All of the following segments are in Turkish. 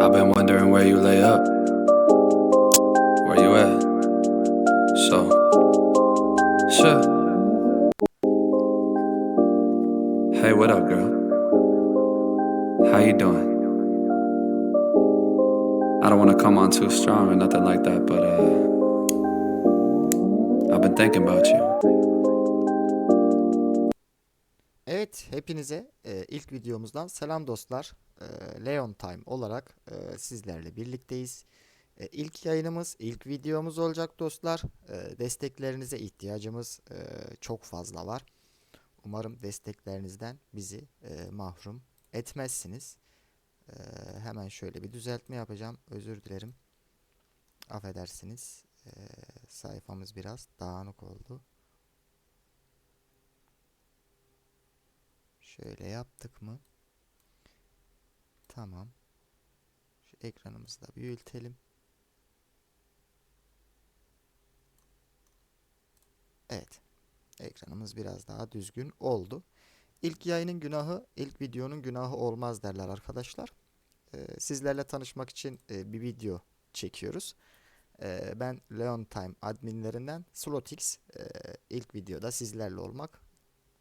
I've been wondering where you lay up. Where you at? So, sure. Hey, what up, girl? How you doing? I don't want to come on too strong or nothing like that, but uh, I've been thinking about you. Hepinize e, ilk videomuzdan selam dostlar. E, Leon Time olarak e, sizlerle birlikteyiz. E, ilk yayınımız, ilk videomuz olacak dostlar. E, desteklerinize ihtiyacımız e, çok fazla var. Umarım desteklerinizden bizi e, mahrum etmezsiniz. E, hemen şöyle bir düzeltme yapacağım. Özür dilerim. Affedersiniz. E, sayfamız biraz dağınık oldu. Şöyle yaptık mı? Tamam. Şu ekranımızı da büyütelim. Evet. Ekranımız biraz daha düzgün oldu. İlk yayının günahı, ilk videonun günahı olmaz derler arkadaşlar. Ee, sizlerle tanışmak için e, bir video çekiyoruz. Ee, ben Leon Time adminlerinden Slotix. Ee, ilk videoda sizlerle olmak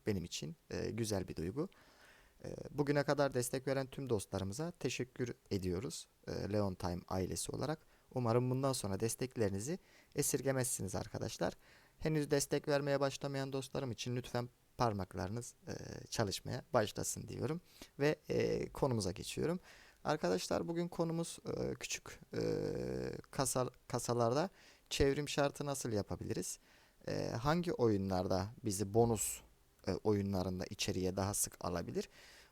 benim için e, güzel bir duygu. E, bugüne kadar destek veren tüm dostlarımıza teşekkür ediyoruz e, Leon Time ailesi olarak. Umarım bundan sonra desteklerinizi esirgemezsiniz arkadaşlar. Henüz destek vermeye başlamayan dostlarım için lütfen parmaklarınız e, çalışmaya başlasın diyorum ve e, konumuza geçiyorum. Arkadaşlar bugün konumuz e, küçük e, kasa, kasalarda çevrim şartı nasıl yapabiliriz? E, hangi oyunlarda bizi bonus oyunlarında içeriye daha sık alabilir.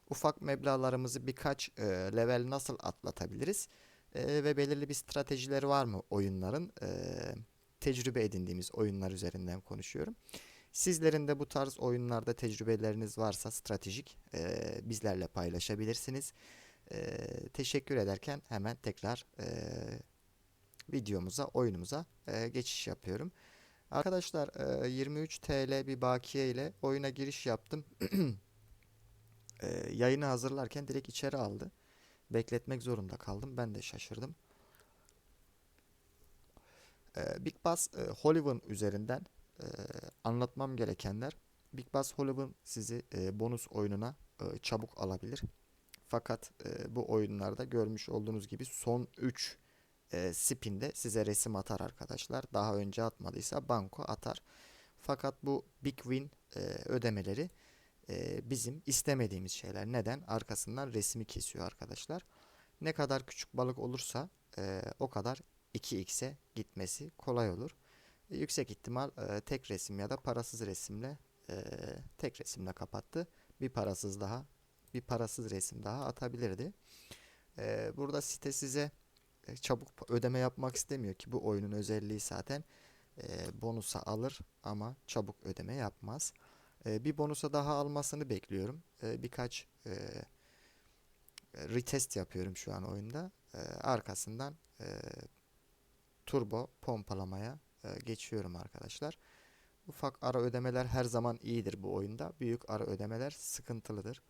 Ufak meblağlarımızı birkaç e, level nasıl atlatabiliriz? E, ve belirli bir stratejileri var mı oyunların? E, tecrübe edindiğimiz oyunlar üzerinden konuşuyorum. Sizlerin de bu tarz oyunlarda tecrübeleriniz varsa stratejik e, bizlerle paylaşabilirsiniz. E, teşekkür ederken hemen tekrar e, videomuza, oyunumuza e, geçiş yapıyorum. Arkadaşlar e, 23 TL bir bakiye ile oyuna giriş yaptım. E, Yayını hazırlarken direkt içeri aldı. Bekletmek zorunda kaldım. Ben de şaşırdım. E, Big Bass e, Hollywood üzerinden e, anlatmam gerekenler. Big Bass Hollywood sizi e, bonus oyununa e, çabuk alabilir. Fakat e, bu oyunlarda görmüş olduğunuz gibi son 3 e, spinde size resim atar arkadaşlar. Daha önce atmadıysa banko atar. Fakat bu big win e, ödemeleri e, bizim istemediğimiz şeyler. Neden? Arkasından resmi kesiyor arkadaşlar. Ne kadar küçük balık olursa e, o kadar 2x'e gitmesi kolay olur. E, yüksek ihtimal e, tek resim ya da parasız resimle e, tek resimle kapattı. Bir parasız daha bir parasız resim daha atabilirdi. E, burada site size çabuk ödeme yapmak istemiyor ki bu oyunun özelliği zaten e, bonusa alır ama çabuk ödeme yapmaz. E, bir bonusa daha almasını bekliyorum. E, birkaç e, retest yapıyorum şu an oyunda. E, arkasından e, turbo pompalamaya e, geçiyorum arkadaşlar. Ufak ara ödemeler her zaman iyidir bu oyunda. Büyük ara ödemeler sıkıntılıdır.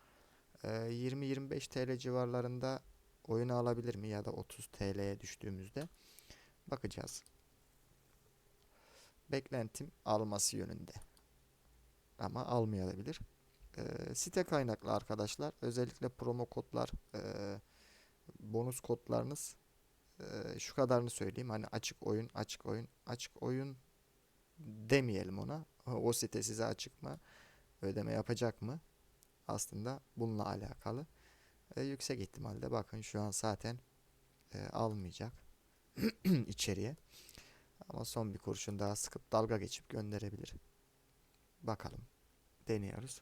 E, 20-25 TL civarlarında oyunu alabilir mi ya da 30 TL'ye düştüğümüzde bakacağız. Beklentim alması yönünde. Ama almayabilir. Ee, site kaynaklı arkadaşlar. Özellikle promo kodlar, e, bonus kodlarınız e, şu kadarını söyleyeyim. Hani açık oyun, açık oyun, açık oyun demeyelim ona. O site size açık mı? Ödeme yapacak mı? Aslında bununla alakalı. E, yüksek ihtimalle bakın şu an zaten e, almayacak içeriye. Ama son bir kurşun daha sıkıp dalga geçip gönderebilir. Bakalım. Deniyoruz.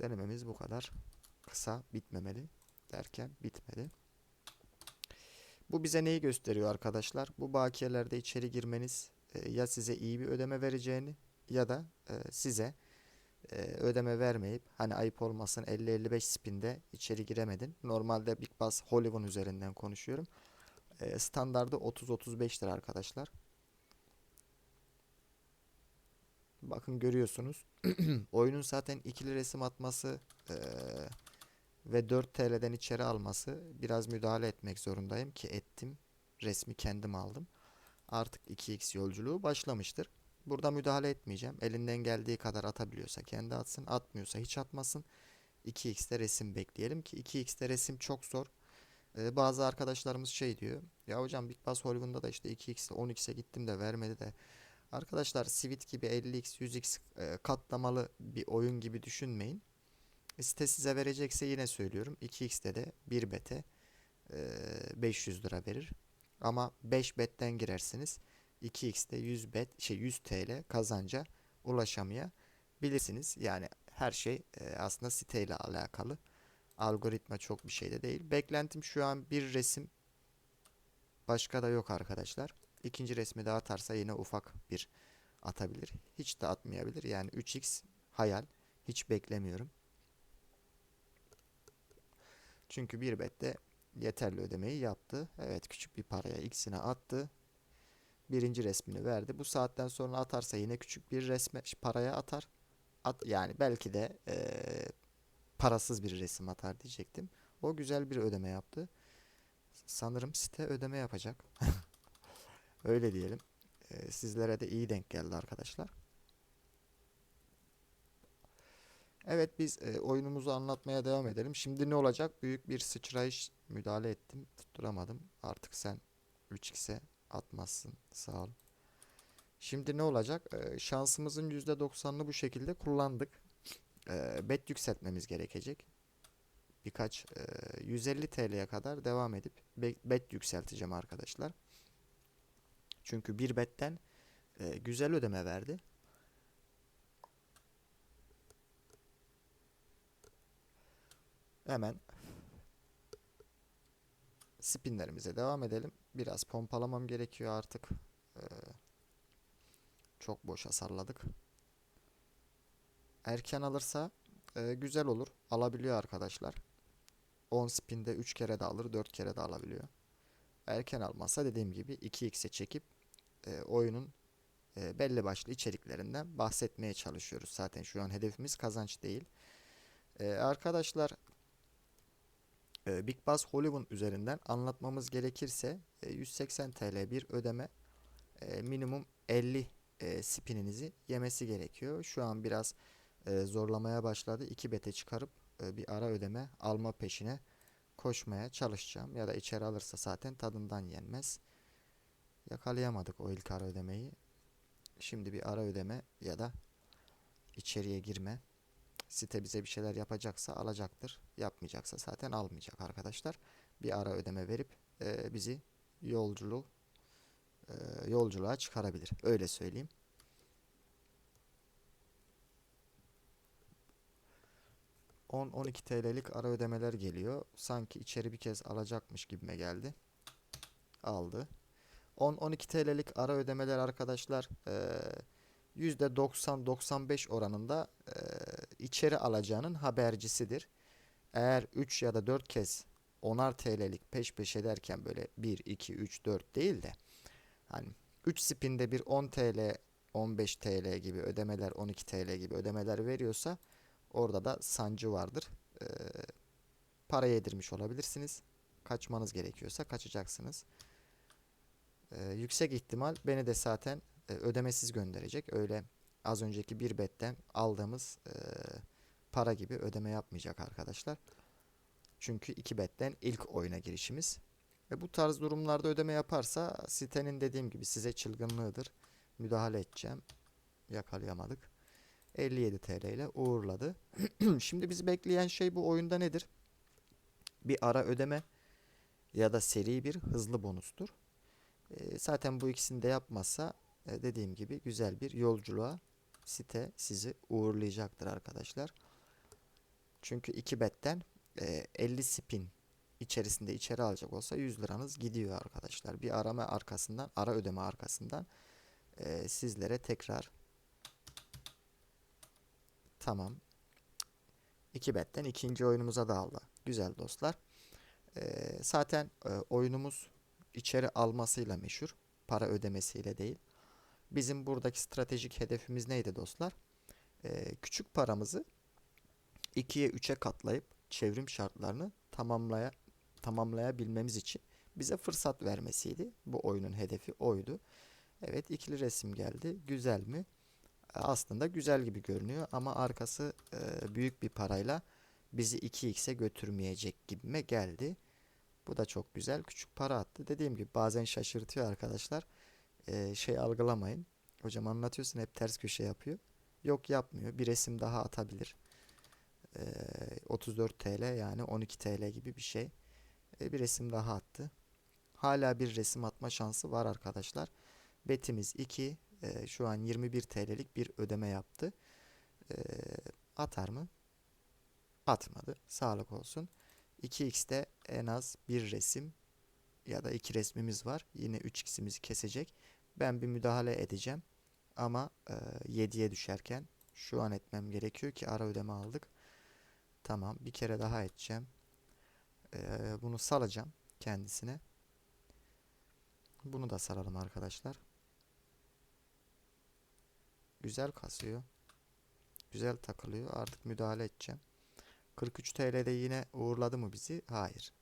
Denememiz bu kadar. Kısa bitmemeli derken bitmedi. Bu bize neyi gösteriyor arkadaşlar? Bu bakiyelerde içeri girmeniz e, ya size iyi bir ödeme vereceğini ya da e, size e, ödeme vermeyip hani ayıp olmasın 50-55 spinde içeri giremedin. Normalde Big Bass Hollywood üzerinden konuşuyorum. E, standardı 30-35 lira arkadaşlar. Bakın görüyorsunuz. Oyunun zaten ikili resim atması e, ve 4 TL'den içeri alması biraz müdahale etmek zorundayım ki ettim. Resmi kendim aldım. Artık 2x yolculuğu başlamıştır. Burada müdahale etmeyeceğim. Elinden geldiği kadar atabiliyorsa kendi atsın. Atmıyorsa hiç atmasın. 2x'te resim bekleyelim ki 2x'te resim çok zor. Ee, bazı arkadaşlarımız şey diyor. Ya hocam Big Bass Hollywood'da da işte 2x'te 10x'e gittim de vermedi de. Arkadaşlar Sweet gibi 50x 100x e, katlamalı bir oyun gibi düşünmeyin. Site size verecekse yine söylüyorum 2x'te de 1 bete e, 500 lira verir. Ama 5 betten girersiniz. 2x'te 100 bet şey 100 TL kazanca ulaşamayabilirsiniz. Yani her şey e, aslında siteyle alakalı. Algoritma çok bir şey de değil. Beklentim şu an bir resim başka da yok arkadaşlar. İkinci resmi de atarsa yine ufak bir atabilir. Hiç de atmayabilir. Yani 3x hayal. Hiç beklemiyorum. Çünkü bir bette yeterli ödemeyi yaptı. Evet küçük bir paraya x'ine attı. Birinci resmini verdi. Bu saatten sonra atarsa yine küçük bir resme paraya atar. At, yani belki de eee, parasız bir resim atar diyecektim. O güzel bir ödeme yaptı. Sanırım site ödeme yapacak. Öyle diyelim. Eee, sizlere de iyi denk geldi arkadaşlar. Evet biz e, oyunumuzu anlatmaya devam edelim. Şimdi ne olacak? Büyük bir sıçrayış müdahale ettim. Tutturamadım. Artık sen 3x'e atmazsın. Sağ ol. Şimdi ne olacak? E, şansımızın %90'ını bu şekilde kullandık. E, bet yükseltmemiz gerekecek. Birkaç e, 150 TL'ye kadar devam edip be- bet yükselteceğim arkadaşlar. Çünkü bir betten e, güzel ödeme verdi. Hemen spinlerimize devam edelim. Biraz pompalamam gerekiyor artık. Ee, çok boşa salladık. Erken alırsa e, güzel olur. Alabiliyor arkadaşlar. 10 spinde 3 kere de alır, 4 kere de alabiliyor. Erken almazsa dediğim gibi 2x'e çekip e, oyunun e, belli başlı içeriklerinden bahsetmeye çalışıyoruz. Zaten şu an hedefimiz kazanç değil. E, arkadaşlar Big Bass Hollywood üzerinden anlatmamız gerekirse e, 180 TL bir ödeme e, minimum 50 e, spininizi yemesi gerekiyor. Şu an biraz e, zorlamaya başladı. 2 bete çıkarıp e, bir ara ödeme alma peşine koşmaya çalışacağım. Ya da içeri alırsa zaten tadından yenmez. Yakalayamadık o ilk ara ödemeyi. Şimdi bir ara ödeme ya da içeriye girme site bize bir şeyler yapacaksa alacaktır. Yapmayacaksa zaten almayacak arkadaşlar. Bir ara ödeme verip e, bizi yolculuğu e, yolculuğa çıkarabilir. Öyle söyleyeyim. ...10-12 TL'lik ara ödemeler geliyor. Sanki içeri bir kez alacakmış gibime geldi. Aldı. 10-12 TL'lik ara ödemeler arkadaşlar... E, %90-95 oranında e, içeri alacağının habercisidir. Eğer 3 ya da 4 kez 10'ar TL'lik peş peş ederken böyle 1, 2, 3, 4 değil de hani 3 spinde bir 10 TL, 15 TL gibi ödemeler, 12 TL gibi ödemeler veriyorsa orada da sancı vardır. E, para yedirmiş olabilirsiniz. Kaçmanız gerekiyorsa kaçacaksınız. E, yüksek ihtimal beni de zaten e, ödemesiz gönderecek. Öyle az önceki bir betten aldığımız e, para gibi ödeme yapmayacak arkadaşlar. Çünkü iki betten ilk oyuna girişimiz. Ve bu tarz durumlarda ödeme yaparsa sitenin dediğim gibi size çılgınlığıdır. Müdahale edeceğim. Yakalayamadık. 57 TL ile uğurladı. Şimdi bizi bekleyen şey bu oyunda nedir? Bir ara ödeme ya da seri bir hızlı bonustur. E, zaten bu ikisini de yapmazsa e, dediğim gibi güzel bir yolculuğa site sizi uğurlayacaktır arkadaşlar. Çünkü 2 betten e, 50 spin içerisinde içeri alacak olsa 100 liranız gidiyor arkadaşlar. Bir arama arkasından, ara ödeme arkasından e, sizlere tekrar tamam 2 betten ikinci oyunumuza da aldı. Güzel dostlar. E, zaten e, oyunumuz içeri almasıyla meşhur. Para ödemesiyle değil. Bizim buradaki stratejik hedefimiz neydi dostlar? Ee, küçük paramızı 2'ye 3'e katlayıp çevrim şartlarını tamamlaya tamamlayabilmemiz için bize fırsat vermesiydi. Bu oyunun hedefi oydu. Evet ikili resim geldi. Güzel mi? Aslında güzel gibi görünüyor ama arkası e, büyük bir parayla bizi 2x'e götürmeyecek gibime geldi. Bu da çok güzel. Küçük para attı. Dediğim gibi bazen şaşırtıyor arkadaşlar. E, şey algılamayın. Hocam anlatıyorsun hep ters köşe yapıyor. Yok yapmıyor. Bir resim daha atabilir. E, 34 TL yani 12 TL gibi bir şey. E, bir resim daha attı. Hala bir resim atma şansı var arkadaşlar. Betimiz 2. E, şu an 21 TL'lik bir ödeme yaptı. E, atar mı? Atmadı. Sağlık olsun. 2x'te en az bir resim ya da iki resmimiz var. Yine 3x'imizi kesecek. Ben bir müdahale edeceğim. Ama e, 7'ye düşerken şu an etmem gerekiyor ki ara ödeme aldık. Tamam bir kere daha edeceğim. E, bunu salacağım kendisine. Bunu da saralım arkadaşlar. Güzel kasıyor. Güzel takılıyor. Artık müdahale edeceğim. 43 TL'de yine uğurladı mı bizi? Hayır.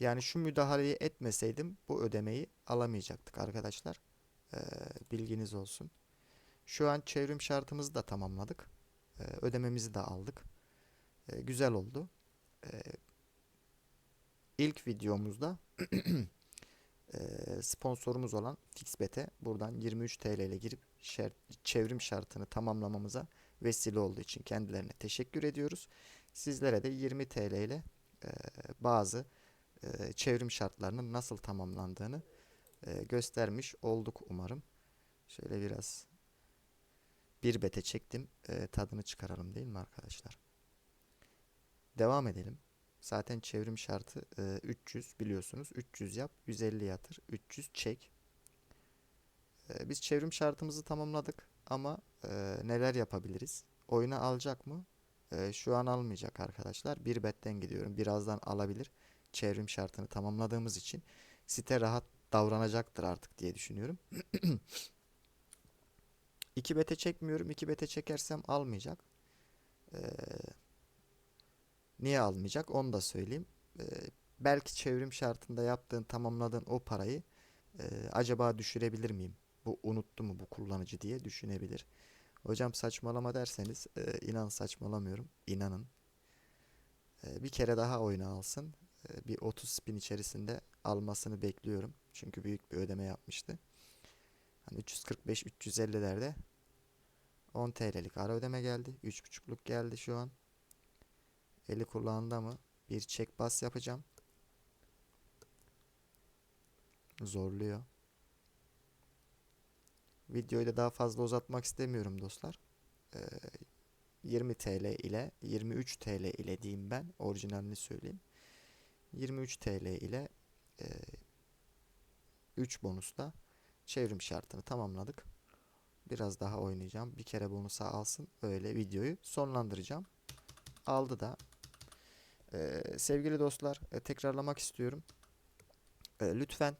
Yani şu müdahaleyi etmeseydim bu ödemeyi alamayacaktık arkadaşlar. Ee, bilginiz olsun. Şu an çevrim şartımızı da tamamladık. Ee, ödememizi de aldık. Ee, güzel oldu. Ee, ilk videomuzda e, sponsorumuz olan Fixbet'e buradan 23 TL ile girip şer, çevrim şartını tamamlamamıza vesile olduğu için kendilerine teşekkür ediyoruz. Sizlere de 20 TL ile e, bazı e, çevrim şartlarının nasıl tamamlandığını e, göstermiş olduk umarım. Şöyle biraz bir bete çektim. E, tadını çıkaralım değil mi arkadaşlar? Devam edelim. Zaten çevrim şartı e, 300 biliyorsunuz. 300 yap, 150 yatır, 300 çek. E, biz çevrim şartımızı tamamladık ama e, neler yapabiliriz? Oyuna alacak mı? E, şu an almayacak arkadaşlar. Bir betten gidiyorum. Birazdan alabilir. Çevrim şartını tamamladığımız için site rahat davranacaktır artık diye düşünüyorum. 2 bete çekmiyorum. 2 bete çekersem almayacak. Ee, niye almayacak onu da söyleyeyim. Ee, belki çevrim şartında yaptığın tamamladığın o parayı e, acaba düşürebilir miyim? Bu unuttu mu bu kullanıcı diye düşünebilir. Hocam saçmalama derseniz e, inan saçmalamıyorum. İnanın. E, bir kere daha oyunu alsın. E, bir 30 spin içerisinde almasını bekliyorum. Çünkü büyük bir ödeme yapmıştı. Hani 345-350'lerde 10 TL'lik ara ödeme geldi. 3.5'luk geldi şu an. Eli kulağında mı? Bir çek bas yapacağım. Zorluyor. Videoyu da daha fazla uzatmak istemiyorum dostlar. Ee, 20 TL ile 23 TL ile diyeyim ben. Orijinalini söyleyeyim. 23 TL ile e, 3 bonusla çevrim şartını tamamladık. Biraz daha oynayacağım. Bir kere bonusa alsın. Öyle videoyu sonlandıracağım. Aldı da. Ee, sevgili dostlar e, tekrarlamak istiyorum. E, lütfen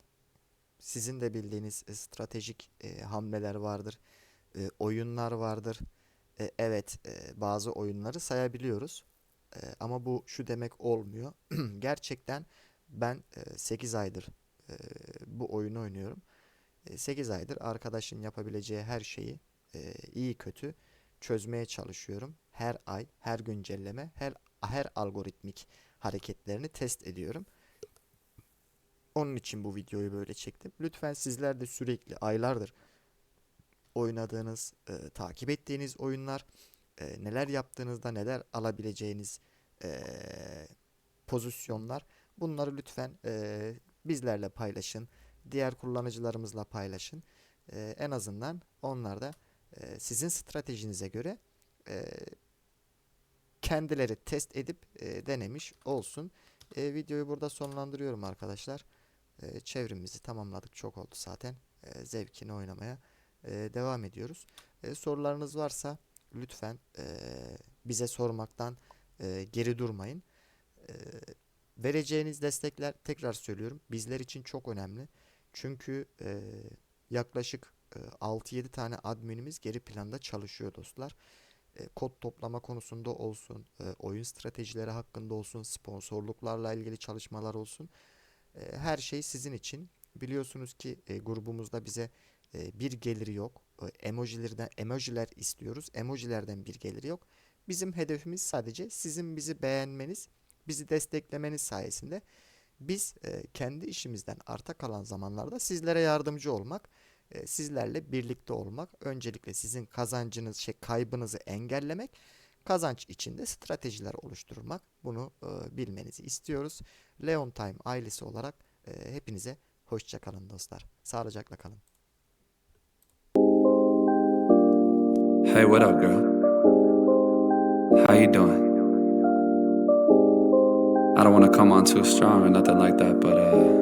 sizin de bildiğiniz e, stratejik e, hamleler vardır. E, oyunlar vardır. E, evet e, bazı oyunları sayabiliyoruz. E, ama bu şu demek olmuyor. Gerçekten ben e, 8 aydır e, bu oyunu oynuyorum. 8 aydır arkadaşın yapabileceği her şeyi e, iyi kötü çözmeye çalışıyorum. Her ay, her güncelleme, her her algoritmik hareketlerini test ediyorum. Onun için bu videoyu böyle çektim. Lütfen sizler de sürekli aylardır oynadığınız, e, takip ettiğiniz oyunlar, e, neler yaptığınızda neler alabileceğiniz e, pozisyonlar bunları lütfen e, bizlerle paylaşın diğer kullanıcılarımızla paylaşın. E, en azından onlar da e, sizin stratejinize göre e, kendileri test edip e, denemiş olsun. E, videoyu burada sonlandırıyorum arkadaşlar. E, çevrimizi tamamladık. Çok oldu zaten. E, zevkini oynamaya e, devam ediyoruz. E, sorularınız varsa lütfen e, bize sormaktan e, geri durmayın. E, vereceğiniz destekler tekrar söylüyorum bizler için çok önemli. Çünkü e, yaklaşık e, 6-7 tane adminimiz geri planda çalışıyor dostlar. e, kod toplama konusunda olsun, e, oyun stratejileri hakkında olsun, sponsorluklarla ilgili çalışmalar olsun. E, her şey sizin için. Biliyorsunuz ki e, grubumuzda bize e, bir geliri yok. E, emojilerden emojiler istiyoruz. Emojilerden bir geliri yok. Bizim hedefimiz sadece sizin bizi beğenmeniz, bizi desteklemeniz sayesinde biz e, kendi işimizden arta kalan zamanlarda sizlere yardımcı olmak, e, sizlerle birlikte olmak, öncelikle sizin kazancınız, şey kaybınızı engellemek, kazanç içinde stratejiler oluşturmak. Bunu e, bilmenizi istiyoruz. Leon Time ailesi olarak e, hepinize hoşça kalın dostlar. Sağlıcakla kalın. Hey, what up, girl? How you doing? I don't want to come on too strong or nothing like that, but uh,